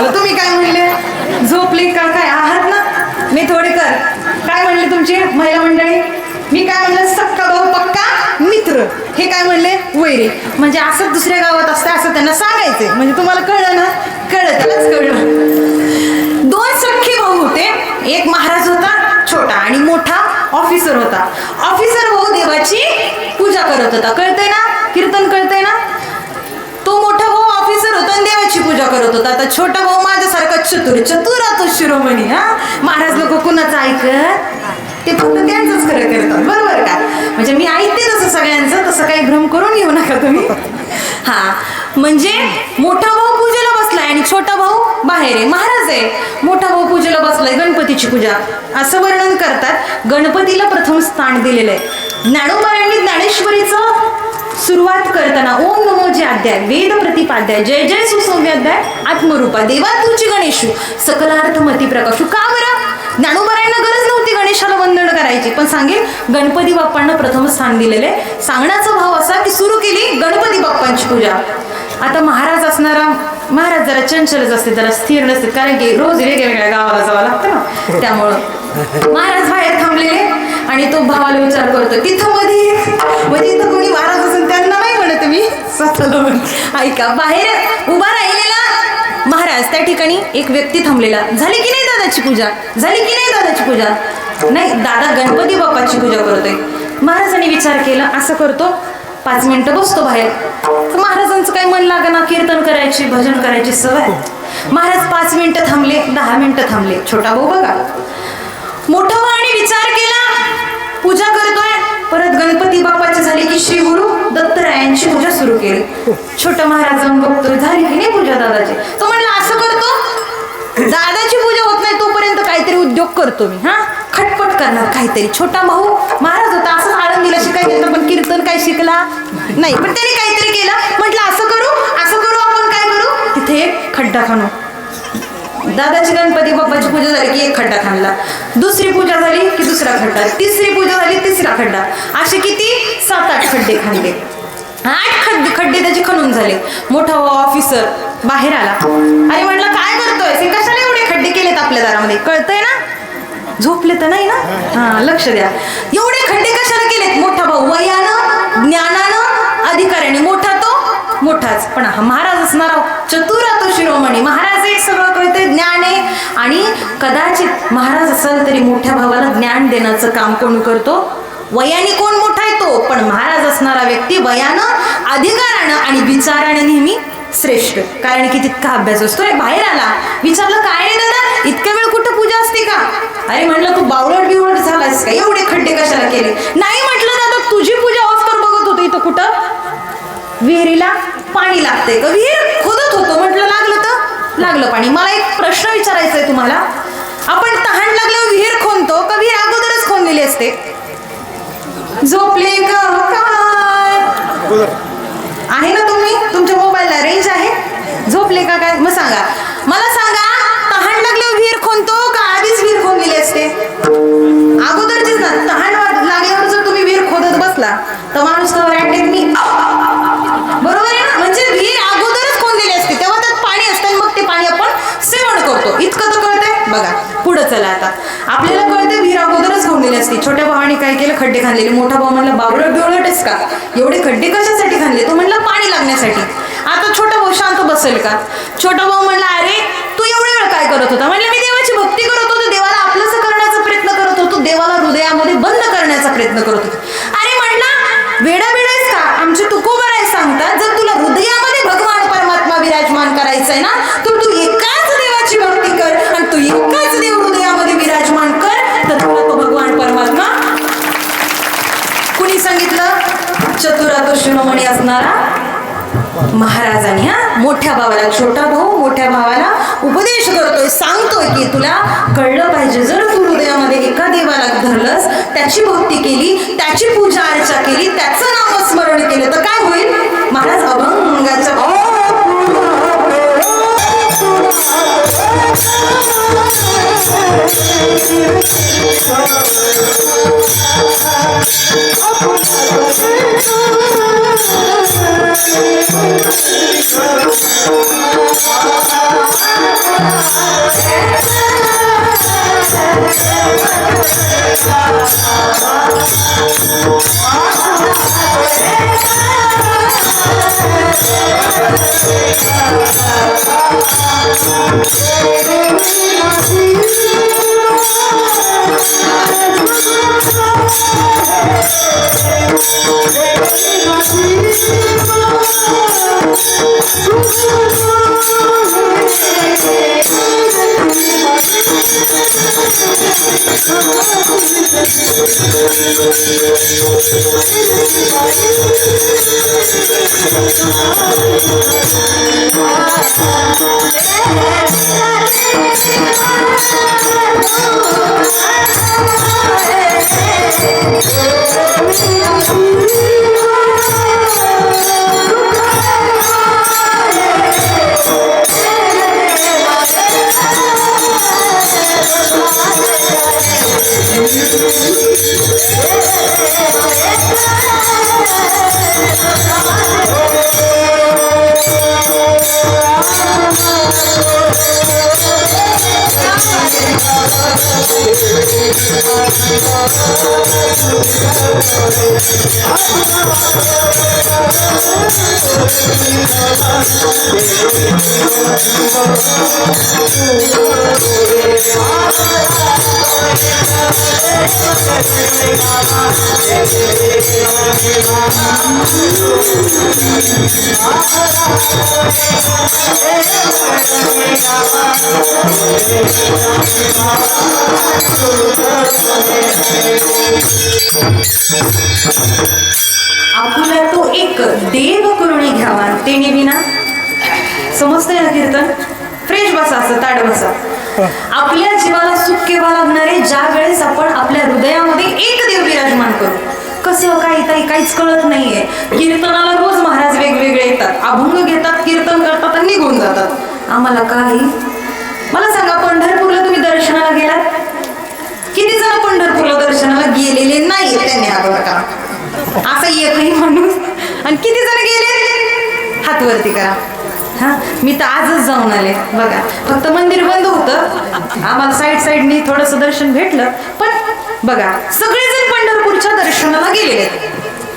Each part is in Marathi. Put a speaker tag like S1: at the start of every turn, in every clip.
S1: मला तुम्ही काय म्हणले? झोपली का? काय? आहात ना? मी थोडी कर. काय म्हणले तुमची महिला मंडळी? मी काय म्हणलं सक्का भाऊ पक्का मित्र? हे काय म्हणले? वैरी. म्हणजे असं दुसऱ्या गावात असतं असं त्यांना सांगायचं म्हणजे तुम्हाला कळलं ना? कळतच कळलं. दोन सख्खे भाऊ होते. एक महाराज होता छोटा आणि मोठा ऑफिसर होता. ऑफिसर भाऊ देवाची पूजा करत होता. कळतंय ना? कीर्तन कळतंय ना? ऑफिसर देवाची पूजा करत होता. आता छोटा भाऊ माझ्यासारखा चतुर चतुर तो शिरोमणी हा? महाराज लोक कुणाचं ऐकत? ते फक्त त्यांचंच खरं करतात. बरोबर का? म्हणजे मी ऐकते तसं सगळ्यांचं तसं काही भ्रम करून येऊ नका तुम्ही. हा. म्हणजे मोठा भाऊ पूजेला बसलाय आणि छोटा भाऊ बाहेर आहे. महाराज आहे. मोठा भाऊ पूजेला बसलाय गणपतीची पूजा. असं वर्णन करतात. गणपतीला प्रथम स्थान दिलेलं आहे. ज्ञानोबायांनी ज्ञानेश्वरीचं सुरुवात करताना ओम नमो जे अध्याय वेद प्रतिपाध्याय जय जय सुसौम्य अध्याय आत्मरूपा देवा तुझी गणेशू. सकलार्थ मती प्रकाशू का बरं? ज्ञानोबरायांना गरज नव्हती गणेशाला वंदन करायची. पण सांगेल गणपती बाप्पांना प्रथम स्थान दिलेले सांगण्याचा भाव असा की सुरू केली गणपती बाप्पांची पूजा. आता महाराज असणारा महाराज जरा चंचलच असते जरा स्थिर नसते. कारण की रोज वेगवेगळ्या गावाला जावं लागतं ना. त्यामुळं महाराज बाहेर थांबलेले. आणि तो भावाला विचार करतो तिथं मध्ये म्हणजे मी स्वतःला ऐका बाहेर उभा राहिलेला महाराज त्या ठिकाणी एक व्यक्ती थांबलेला. झाली की नाही दादाची पूजा? झाली की नाही दादाची पूजा? नाही दादा गणपती बाप्पाची पूजा करतोय. महाराजांनी विचार केला असं करतो. पाच मिनिटं बसतो बाहेर. तर महाराजांचं काही मन ना कीर्तन करायची भजन करायची सवय? महाराज पाच मिनिटं थांबले दहा मिनिटं थांबले. छोटा भाऊ बघा. मोठा आणि विचार केला पूजा करतोय. परत गणपती बाप्पाची झाली सुरू केली. छोट महाराज जाऊन बघतोय झाली की नाही पूजा दादाची? तो म्हणला असं करतो? दादाची पूजा होत नाही तोपर्यंत काहीतरी उद्योग करतो मी हा? खटपट करणार काहीतरी. छोटा भाऊ महाराज होता असं आळंदीला शिकायला गेलं पण कीर्तन काय शिकला नाही. पण त्याने काहीतरी केलं. म्हटलं असं करू असं करू आपण काय करू? तिथे एक खड्डा खाणू. दादाची गणपती बाप्पाची पूजा झाली की एक खड्डा खाणला. दुसरी पूजा झाली की दुसरा खड्डा. तिसरी पूजा झाली तिसरा खड्डा. असे किती? सात आठ खड्डे खाल्ले आठ खड्डे खड्डे त्याचे खणून झाले. मोठा ऑफिसर बाहेर आला. अरे म्हटलं काय करतोय? कशाला एवढे खड्डे केलेत आपल्या दारामध्ये? कळतंय ना? झोपले तर नाही ना? हा लक्ष द्या. एवढे खड्डे कशाला केलेत? मोठा भाऊ वयानं ज्ञानानं अधिकाऱ्याने. मोठा तो मोठाच. पण हा महाराज असणारा चतुर तो शिरोमणी. महाराज एक सगळं कळतंय ज्ञान आहे. आणि कदाचित महाराज असेल तरी मोठ्या भावाला ज्ञान देण्याचं काम कोण करतो? वयाने कोण मोठा येतो पण महाराज असणारा व्यक्ती वयानं अधिकारानं आणि विचारानं नेहमी श्रेष्ठ. कारण की तितका अभ्यास असतो. रे बाहेर आला. विचारलं काय रे दादा? इतक्या वेळ कुठं पूजा असते का? अरे म्हटलं तू बावळट बिवळट झालास का? एवढे खड्डे कशाला केले? नाही म्हटलं दादा तुझी पूजा ऑफ कर बघत होतो इथं कुठं? विहिरीला पाणी लागते का विहीर खोदत होतो. म्हटलं लागलं तर? लागलं पाणी. मला एक प्रश्न विचारायचा आहे तुम्हाला. आपण तहान लागल्यावर विहीर खोनतो का? विहीर अगोदरच खोनलेली असते. झोपले का काय आहे ना तुम्ही? तुमच्या मोबाईलला रेंज आहे. झोपले का काय? मग सांगा. मला सांगा तहान लागल्यावर विहीर खोनतो का आधीच विहीर खोनलेली असते? अगोदरचीच ना. तहान लागल्यावर जर तुम्ही विहीर खोदत बसला तर माणूस तर अटॅक मी बरोबर आहे ना? म्हणजे विहीर अगोदरच खोदलेली असते. तेव्हा त्यात पाणी असतं मग ते पाणी आपण सेवन करतो. इतकं तर कळतंय? बघा पुढं चला आता. आपल्याला कळते विहीर अगोदरच खोदलेली असती. छोट्या भावाने काय केलं? खड्डे खाणलेले मोठा भाऊ म्हणला बाबरट बिवळटच का? एवढे खड्डे कशासाठी खाणले तो म्हणला पाणी लागण्यासाठी. आता छोटा भाऊ शांत बसेल का? छोटा भाऊ म्हणला अरे तू एवढे वेळ काय करत होता? म्हणलं मी देवाची भक्ती करत होतो. देवाला आपलंच करण्याचा प्रयत्न करत होतो. देवाला हृदयामध्ये बंद करण्याचा प्रयत्न करत होतो. अरे म्हणला वेडा वेडायस का? आमचे तुकोबराय महाराजांनी हा? मोठ्या भावाला छोटा भाऊ मोठ्या भावाला उपदेश करतोय सांगतोय की तुला कळलं पाहिजे. जर तू हृदयामध्ये एका देवाला धरलंस त्याची भक्ती केली त्याची पूजा अर्चा केली त्याचं नामस्मरण केलं तर काय होईल? Maharaj अभंगाच्या
S2: Thank you. Thank you.
S1: आपुला तो एक देव करुणी घ्यावा ते विना समजतंय ना कीर्तन? फ्रेश बसा असं ताड बसा. आपल्या जीवाला सुख केव्हा लागणारे? ज्या वेळेस आपण आपल्या हृदयामध्ये एक देव विराजमान करू. कसं काय ताई? काहीच कळत नाहीये. कीर्तनाला रोज महाराज वेगवेगळे येतात. अभंग घेतात कीर्तन करतात आणि निघून जातात. आम्हाला काही? मला सांगा पंढरपूरला तुम्ही दर्शनाला गेलात? किती जण पंढरपूरला दर्शनाला गेलेले नाही त्यांनी हात वर करा असा एकही माणूस. आणि किती जण गेले? हात वरती करा. हां? मी तर आजच जाऊन आले. बघा फक्त मंदिर बंद होतं. आम्हाला साईड साईडनी थोडंसं दर्शन भेटलं. पण बघा सगळेजण पंढरपूरच्या दर्शनाला गेलेले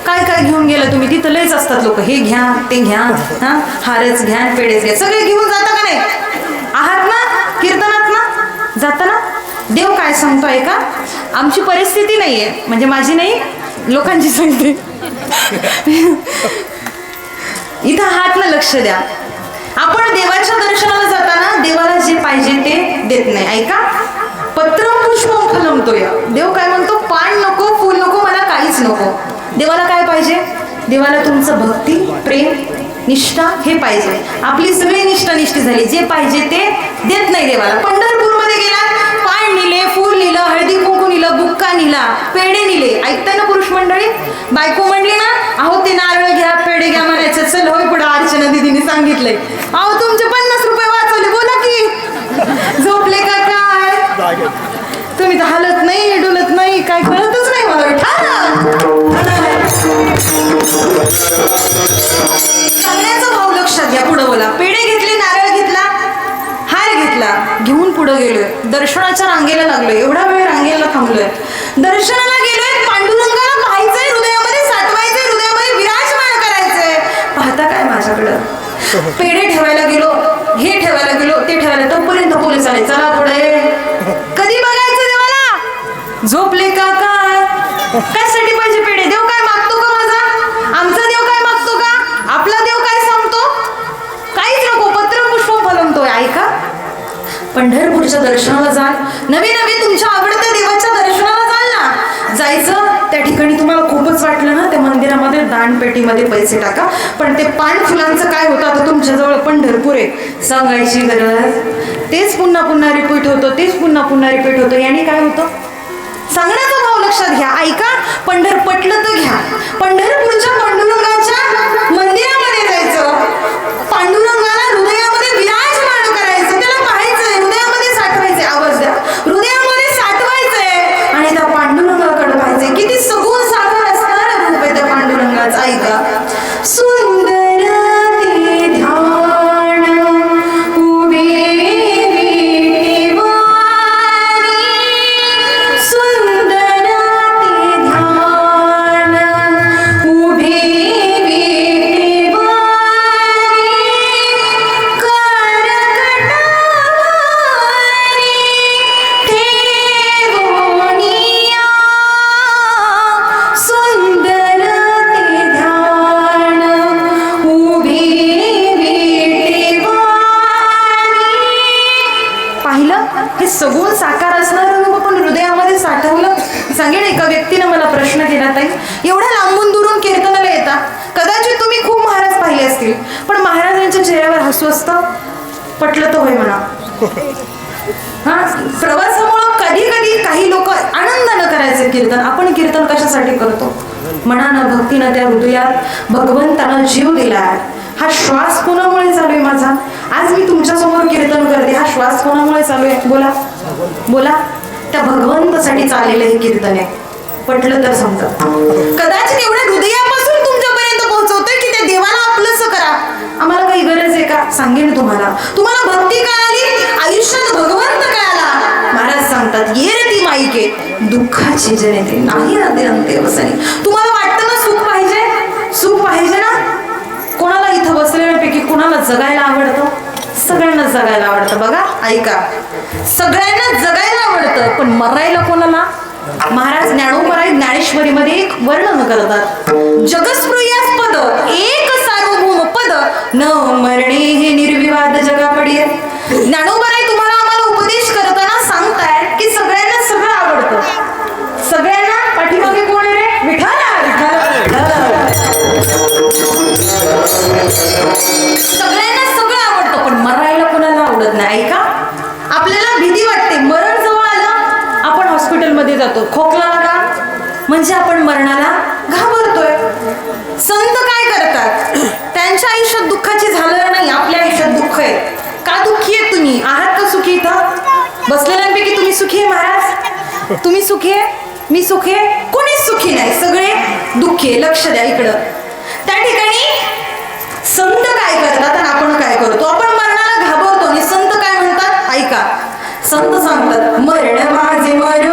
S1: काय काय घेऊन गेलं तुम्ही? तिथं लयच असतात लोक. हे घ्या ते घ्या हा? हारच घ्या पेडेच घ्या. सगळे घेऊन जाता का नाही? आहात ना? कीर्तनात ना? जाता ना? देव काय सांगतोय का आमची परिस्थिती नाहीये. म्हणजे माझी नाही लोकांची सांगते. इथं हात ना लक्ष द्या. आपण देवाच्या दर्शनाला जाताना देवाला जे पाहिजे ते देत नाही ऐका? पत्र पुष्प फलमतोय देव काय म्हणतो पान नको फुल नको मला काहीच नको. देवाला काय पाहिजे? देवाला तुमचं भक्ती प्रेम निष्ठा हे पाहिजे. आपली सगळी निष्ठा निष्ठी झाली. जे पाहिजे ते देत नाही देवाला. पंढरपूरमध्ये गेला पान निले फूल निलं हळदी कुंकू निलं बुक्का निला पेढे निले. ऐकताय ना पुरुष मंडळी? बायको म्हणली ना अहो ते नारळ घ्या पेढे घ्या म्हणायचं चल होय पुढे अर्चना दिदीने सांगितलंय. अहो तुमचे पन्नास रुपये वाचवले. बोला की. झोपले का काय? तुम्ही तर हलत नाही डुलत नाही. काय कळतच नाही मला. सांगण्याचा भाव लक्षात घ्या पुढं बोला. पेढे घेतले नारळ घेतला हार घेतला. घेऊन पुढे गेलोय. दर्शनाच्या रांगेला लागलोय. एवढा वेळ रांगेला थांबलोय. दर्शनाला गेलोय पांडुरंगाला पाहायचंय हृदयामध्ये साठवायचंय हृदयामध्ये विराजमान करायचंय. पाहता काय माझ्याकडं? पेढे ठेवायला गेलो हे ठेवायला गेलो ते ठेवायला तोपर्यंत पोलीस आले चला पुढे. कधी बघायचं देवाला? झोपले का काय? कशासाठी पाहिजे पेढे? देव काय मागतो का माझा? आमचा देव काय मागतो का? आपला देव काय सांगतो? काहीच नको पत्र पुष्प फलमतोय ऐका. पंढरपूरच्या दर्शनाला जाल. नवे नवे तुमच्या आवडत्या देवाच्या दर्शनाला जाल ना. जायचं त्या ठिकाणी तुम्हाला खूपच वाटलं ना? त्या दानपेटीमध्ये पैसे टाका. पण ते पान फुलांचं काय होतं आता तुमच्याजवळ पंढरपूर आहे. सांगायची गरज? तेच पुन्हा पुन्हा रिपीट होतं तेच पुन्हा पुन्हा रिपीट होतं. याने काय होतं? सांगण्याचा भाव लक्षात घ्या ऐका. पंढर पटलं तर घ्या. पंढरपूरच्या पंढर प्रश्न केला ताई. एवढ्या लांबून दुरून कीर्तनाला येतात कदाचित तुम्ही खूप महाराज पाहिले असतील. पण महाराजांच्या चेहऱ्यावर हसू असतं पटलं तर होय म्हणा. हा? प्रवासामुळं कधी कधी काही लोक आनंदानं करायचं कीर्तन. आपण कीर्तन कशासाठी करतो? मनानं भक्तीनं त्या हृदयात भगवंतानं जीव दिलाय. हा श्वास कोणामुळे चालू आहे माझा? आज मी तुमच्यासमोर कीर्तन करते. हा श्वास कोणामुळे चालू आहे? बोला. बोला. त्या भगवंतासाठी चाललेलं हे कीर्तन आहे. पटलं तर समजा. कदाचित एवढ्या हृदयापासून तुमच्यापर्यंत पोहोचवतोय की त्या देवाला आपलंच करा. आम्हाला काही गरज आहे का? सांगेन तुम्हाला. तुम्हाला भक्ती कळाली आयुष्यात भगवंत कळाला. महाराज सांगतात ये रे ती माईके दुःखाची ते नाही ना ते अंते वसनी तुम्हाला वाटतं ना सुख पाहिजे? सुख पाहिजे ना? कोणाला इथं बसलेल्यापैकी कोणाला जगायला आवडतं? सगळ्यांना जगायला आवडतं. बघा ऐका. सगळ्यांना जगायला आवडतं पण मरायला कोणाला? महाराज ज्ञानोपराय ज्ञानेश्वरीमध्ये एक वर्णन करतात जगस्पृयास्पद एक सार्वभौम पद. न मरणे हे निर्विवाद जगापडी ज्ञानोबराय मरणाला घाबरतोय. संत काय करतात? त्यांच्या आयुष्यात दुःखाची झालं नाही आपल्या आयुष्यात दुःख आहे. का दुःखी आहे तुम्ही? आहात का सुखी इथं? बसलेल्यांपैकी तुम्ही सुखी आहे महाराज? तुम्ही सुखी आहे? मी सुखी आहे? कोणीच सुखी नाही. सगळे दुःखी आहे. लक्ष द्या इकडं. त्या ठिकाणी संत काय करतात आणि आपण काय करतो? आपण मरणाला घाबरतो आणि संत काय म्हणतात? ऐका. संत सांगतात मरण माझे मरण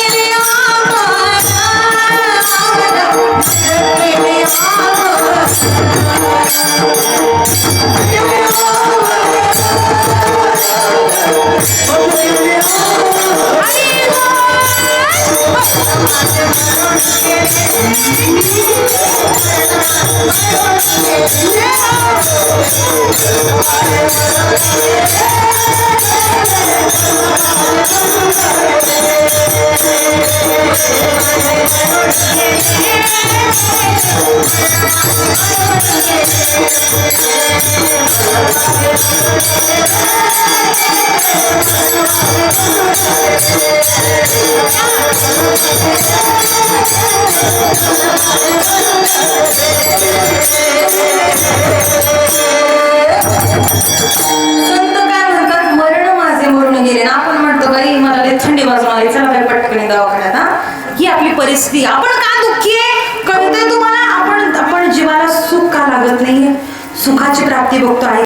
S1: Yeah. आम्हाला. संत ही आपण का दुःखी आहे? कळतंय तुम्हाला? आपण आपण जीवाला सुख का लागत नाहीये? सुखाची प्राप्ती बघतो आहे